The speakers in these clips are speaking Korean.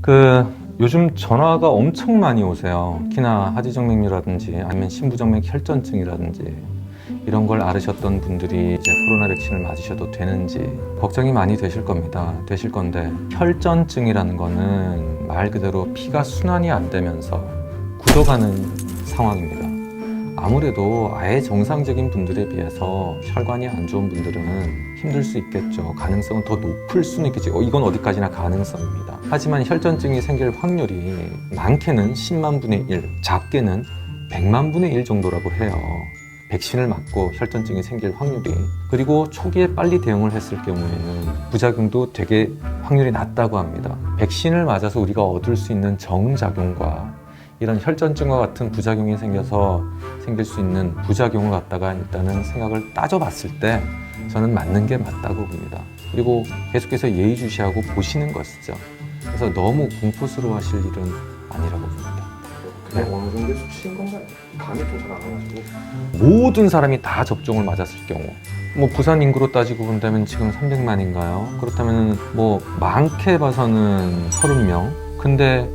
그 요즘 전화가 엄청 많이 오세요. 특히나 하지정맥류라든지 아니면 신부정맥 혈전증이라든지 이런 걸 앓으셨던 분들이 이제 코로나 백신을 맞으셔도 되는지 걱정이 많이 되실 겁니다. 되실 건데 혈전증이라는 거는 말 그대로 피가 순환이 안 되면서 굳어가는 상황입니다. 아무래도 아예 정상적인 분들에 비해서 혈관이 안 좋은 분들은 힘들 수 있겠죠. 가능성은 더 높을 수는 있겠죠. 어, 이건 어디까지나 가능성입니다. 하지만 혈전증이 생길 확률이 많게는 10만 분의 1, 작게는 100만 분의 1 정도라고 해요. 백신을 맞고 혈전증이 생길 확률이 그리고 초기에 빨리 대응을 했을 경우에는 부작용도 되게 확률이 낮다고 합니다. 백신을 맞아서 우리가 얻을 수 있는 정작용과 이런 혈전증과 같은 부작용이 생겨서 생길 수 있는 부작용을 갖다가 일단은 생각을 따져봤을 때 저는 맞는 게 맞다고 봅니다. 그리고 계속해서 예의주시하고 보시는 것이죠. 그래서 너무 공포스러워하실 일은 아니라고 봅니다. 그냥 어느 정도 수치인 건가요? 감이 좀 잘 안 와가지고 모든 사람이 다 접종을 맞았을 경우 뭐 부산 인구로 따지고 본다면 지금 300만인가요? 그렇다면 뭐 많게 봐서는 30명 근데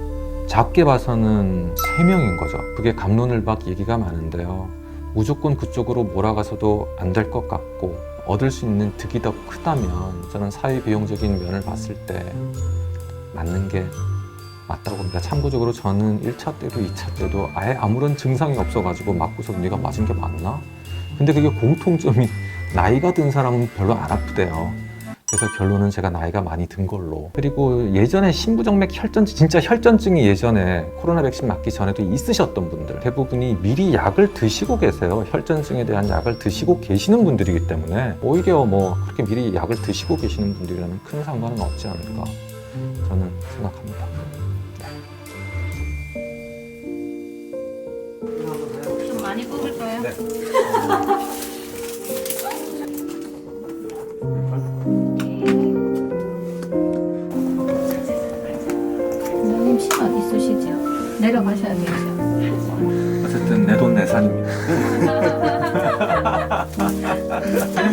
작게 봐서는 3명인 거죠 그게 감론을박 얘기가 많은데요 무조건 그쪽으로 몰아가서도 안 될 것 같고 얻을 수 있는 득이 더 크다면 저는 사회 비용적인 면을 봤을 때 맞는 게 맞다고 봅니다. 참고적으로 저는 1차 때도 2차 때도 아예 아무런 증상이 없어가지고 맞고서 내가 맞은 게 맞나? 근데 그게 공통점이 나이가 든 사람은 별로 안 아프대요. 그래서 결론은 제가 나이가 많이 든 걸로. 그리고 예전에 신부정맥 혈전증, 진짜 혈전증이 예전에 코로나 백신 맞기 전에도 있으셨던 분들 대부분이 미리 약을 드시고 계세요. 혈전증에 대한 약을 드시고 계시는 분들이기 때문에 오히려 뭐 그렇게 미리 약을 드시고 계시는 분들이라면 큰 상관은 없지 않을까 저는 생각합니다. 내려가셔야 되죠. 어쨌든 내 돈 내산입니다.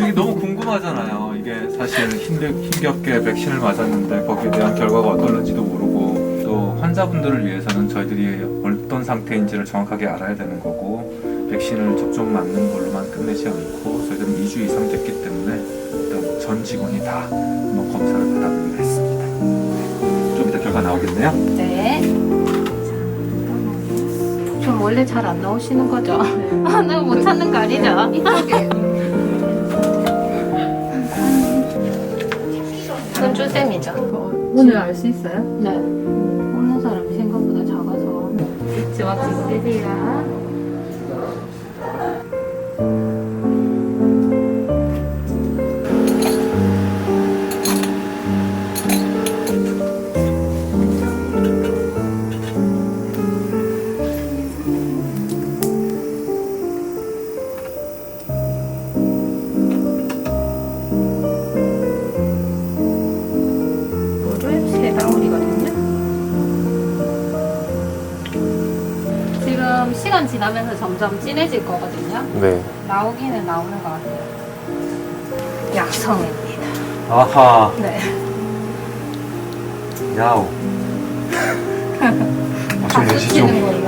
이게 너무 궁금하잖아요. 이게 사실 힘들, 힘겹게 백신을 맞았는데 거기에 대한 결과가 어떨는지도 모르고 또 환자분들을 위해서는 저희들이 어떤 상태인지를 정확하게 알아야 되는 거고 백신을 접종 맞는 걸로만 끝내지 않고 저희들은 2주 이상 됐기 때문에 일단 전 직원이 다 한번 검사를 받아보기로 했습니다. 좀 이따 결과 나오겠네요. 네. 좀 원래 잘 안 나오시는 거죠? 아, 내가 못 찾는 거 아니죠? 이쪽에. 손주쌤이죠? 오늘 알 수 있어요? 네. 뽑는 사람이 생각보다 작아서. 지워지 세리 시간 지나면서 점점 진해질 거거든요. 네 나오기는 나오는 것 같아요. 약성입니다. 아하, 네. 야오. 아, 좀 뭐지 좀. 치는 걸로.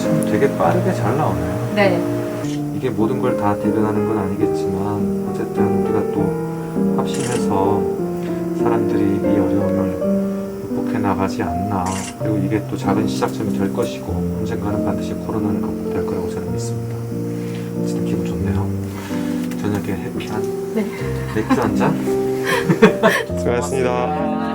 참 되게 빠르게 잘 나오네요. 네. 이게 모든 걸 다 대변하는 건 아니겠지만 어쨌든 가지 않나 그리고 이게 또 작은 시작점이 될 것이고 언젠가는 반드시 코로나는 극복될 거라고 저는 믿습니다. 어쨌든 기분 좋네요. 저녁에 해피한 네. 맥주 한 잔. 수고하셨습니다